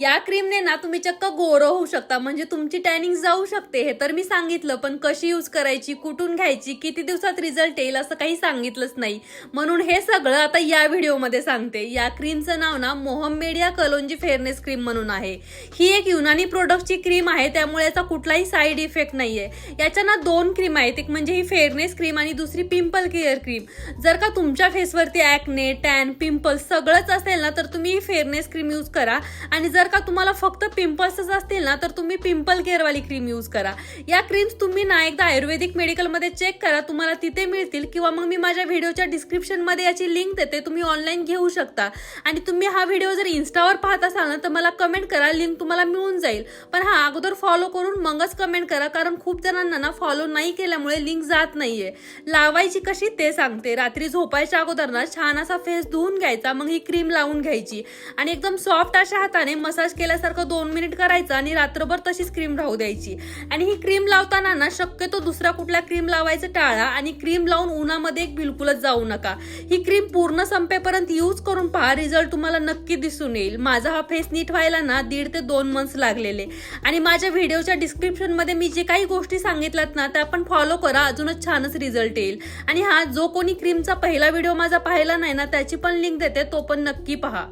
या क्रीमने ना तुम्ही चक्क गोरं होऊ शकता. म्हणजे तुमची टॅनिंग जाऊ शकते. हे तर मी सांगितलं पण कशी यूज करायची कुठून घ्यायची किती दिवसात रिझल्ट येईल असं काही सांगितलंच नाही. म्हणून हे सगळं आता या व्हिडिओमध्ये सांगते. या क्रीमचं नाव ना मोहम्मेडिया कलोंजी फेअरनेस क्रीम म्हणून आहे. ही एक युनानी प्रोडक्टची क्रीम आहे. त्यामुळे याचा कुठलाही साईड इफेक्ट नाही आहे याच्या ना दोन क्रीम आहेत. एक म्हणजे ही फेअरनेस क्रीम आणि दुसरी पिंपल केअर क्रीम जर का तुमच्या फेसवरती ॲक्ने टॅन पिंपल सगळंच असेल ना तर तुम्ही ही फेअरनेस क्रीम यूज करा. आणि जर जर का तुम्हाला फक्त पिंपल्सच असतील ना तर तुम्ही पिंपल केअरवाली क्रीम यूज करा. या क्रीम्स तुम्ही ना एकदा आयुर्वेदिक मेडिकलमध्ये चेक करा तुम्हाला तिथे मिळतील. किंवा मग मी माझ्या व्हिडिओच्या डिस्क्रिप्शनमध्ये याची लिंक देते तुम्ही ऑनलाईन घेऊ शकता. आणि तुम्ही हा व्हिडिओ जर इन्स्टावर पाहत असाल ना तर मला कमेंट करा लिंक तुम्हाला मिळून जाईल. पण हा अगोदर फॉलो करून मगच कमेंट करा कारण खूप जणांना ना फॉलो नाही केल्यामुळे लिंक जात नाहीये. लावायची कशी ते सांगते. रात्री झोपायच्या अगोदर ना छान असा फेस धुवून घ्यायचा मग ही क्रीम लावून घ्यायची. आणि एकदम सॉफ्ट अशा हाताने मसाज केल्यासारखं दोन मिनिट करायचं आणि रात्रभर तशीच क्रीम राहू द्यायची. आणि ही क्रीम लावताना ना शक्यतो दुसरा कुठला क्रीम लावायचं टाळा आणि क्रीम लावून उन्हामध्ये एक बिलकुलच जाऊ नका. ही क्रीम पूर्ण संपेपर्यंत यूज करून पहा रिझल्ट तुम्हाला नक्की दिसून येईल. माझा हा फेस नीट व्हायला ना दीड ते दोन मंथ्स लागलेले. आणि माझ्या व्हिडिओच्या डिस्क्रिप्शनमध्ये मी जे काही गोष्टी सांगितल्यात ना त्या पण फॉलो करा अजूनच छानच रिझल्ट येईल. आणि हा जो कोणी क्रीमचा पहिला व्हिडिओ माझा पाहिला नाही ना त्याची पण लिंक देते तो पण नक्की पहा.